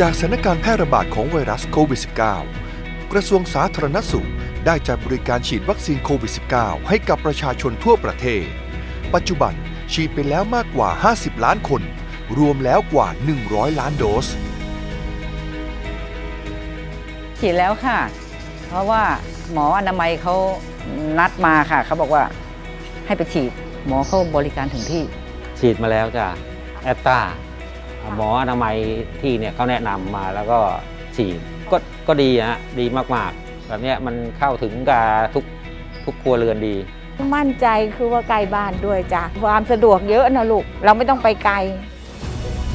จากสถานการณ์แพร่ระบาดของไวรัสโควิด -19 กระทรวงสาธารณสุข ได้จัดบริการฉีดวัคซีนโควิด -19 ให้กับประชาชนทั่วประเทศ ปัจจุบันฉีดไปแล้วมากกว่า 50 ล้านคน รวมแล้วกว่า 100 ล้านโดส ฉีดแล้วค่ะ เพราะว่าหมออนามัยเขานัดมาค่ะ เขาบอกว่าให้ไปฉีดหมอเขาบริการถึงที่ ฉีดมาแล้วจ้ะแอตตา หมออนามัยที่เนี่ยเขาแนะนำมาแล้วก็ฉีดก็ก็ดีฮะดีมากๆ แบบเนี้ยมันเข้าถึงกับทุกทุกครัวเรือนดี มั่นใจคือว่าใกล้บ้านด้วยจ้ะความสะดวกเยอะนะลูก เราไม่ต้องไปไกล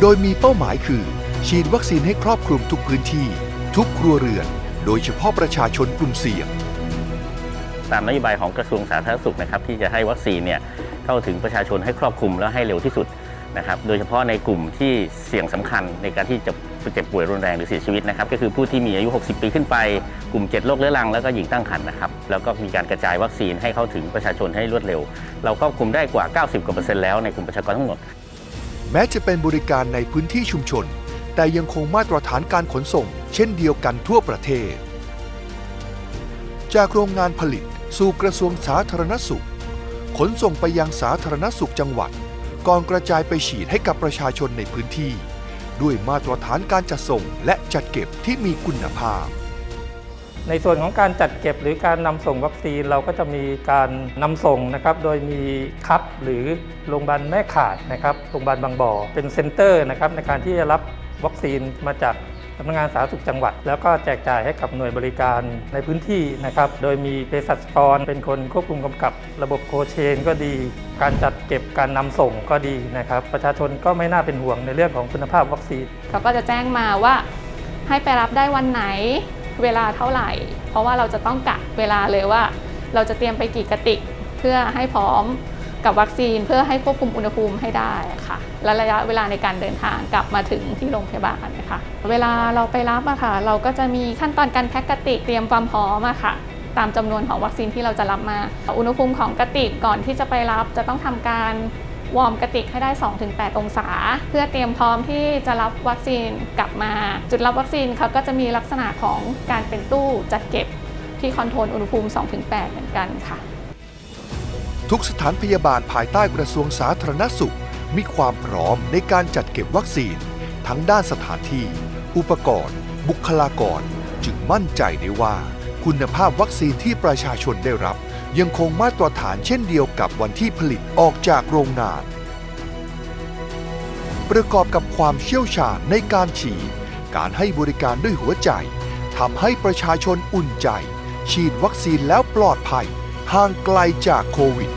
โดยมีเป้าหมายคือ ฉีดวัคซีนให้ครอบคลุมทุกพื้นที่ ทุกครัวเรือน โดยเฉพาะประชาชนกลุ่มเสี่ยง ตามนโยบายของกระทรวงสาธารณสุขนะครับที่จะให้วัคซีนเนี่ยเข้าถึงประชาชนให้ครอบคลุมและให้เร็วที่สุด นะครับ โดยเฉพาะในกลุ่มที่เสี่ยงสำคัญในการที่จะเจ็บป่วยรุนแรงหรือเสียชีวิตนะครับ ก็คือผู้ที่มีอายุ 60 ปีขึ้นไป กลุ่ม 7 โรคเรื้อรังแล้วก็หญิงตั้งครรภ์นะครับ แล้วก็มีการกระจายวัคซีนให้เข้าถึงประชาชนให้รวดเร็ว เราครอบคลุมได้กว่า 90กว่าเปอร์เซ็นต์แล้วในกลุ่มประชากรทั้งหมด แม้จะเป็นบริการในพื้นที่ชุมชน แต่ยังคงมาตรฐานการขนส่ง เช่นเดียวกันทั่วประเทศ จากโรงงานผลิตสู่กระทรวงสาธารณสุข ขนส่งไปยังสาธารณสุขจังหวัด ก่อนกระจายไปฉีดให้กับประชาชนในพื้นที่ ด้วยมาตรฐานการจัดส่งและจัดเก็บที่มีคุณภาพ ในส่วนของการจัดเก็บหรือการนำส่งวัคซีนเราก็จะมีการนำส่งนะครับ โดยมีคับหรือโรงพยาบาลแม่ขาดนะครับโรงพยาบาลบางบ่อเป็นเซ็นเตอร์นะครับในการที่จะรับวัคซีนมาจาก สำนักงานสาธารณสุขจังหวัด แล้วก็แจกจ่ายให้กับหน่วยบริการในพื้นที่นะครับ โดยมีเภสัชกรเป็นคนควบคุมกำกับ ระบบโคเชนก็ดี การจัดเก็บการนำส่งก็ดีนะครับ ประชาชนก็ไม่น่าเป็นห่วงในเรื่องของคุณภาพวัคซีนเขาก็จะแจ้งมาว่าให้ไปรับได้วันไหนเวลาเท่าไหร่ เพราะว่าเราจะต้องกะเวลาเลยว่า เราจะเตรียมไปกี่กระติกเพื่อให้พร้อม กับวัคซีนเพื่อให้ควบคุมอุณหภูมิให้ได้ค่ะและระยะเวลาในการเดินทางกลับมาถึงที่โรงพยาบาลนะคะเวลาเราไปรับอะค่ะ เราก็จะมีขั้นตอนการแพ็คกระติกเตรียมความพร้อมอะค่ะ ตามจำนวนของวัคซีนที่เราจะรับมา อุณหภูมิของกระติกก่อนที่จะไปรับจะต้องทำการวอร์มกระติกให้ได้ 2-8 องศา เพื่อเตรียมพร้อมที่จะรับวัคซีนกลับมา จุดรับวัคซีนเขาก็จะมีลักษณะของการเป็นตู้จัดเก็บที่คอนโทรลอุณหภูมิ 2-8 เหมือนกันค่ะ ทุกสถานพยาบาลภายใต้กระทรวงสาธารณสุข มีความพร้อมในการจัดเก็บวัคซีน ทั้งด้านสถานที่ อุปกรณ์ บุคลากร จึงมั่นใจได้ว่า คุณภาพวัคซีนที่ประชาชนได้รับ ยังคงมาตรฐานเช่นเดียวกับวันที่ผลิตออกจากโรงงาน ประกอบกับความเชี่ยวชาญในการฉีด การให้บริการด้วยหัวใจทำให้ประชาชนอุ่นใจ ฉีดวัคซีนแล้วปลอดภัย ห่างไกลจากโควิด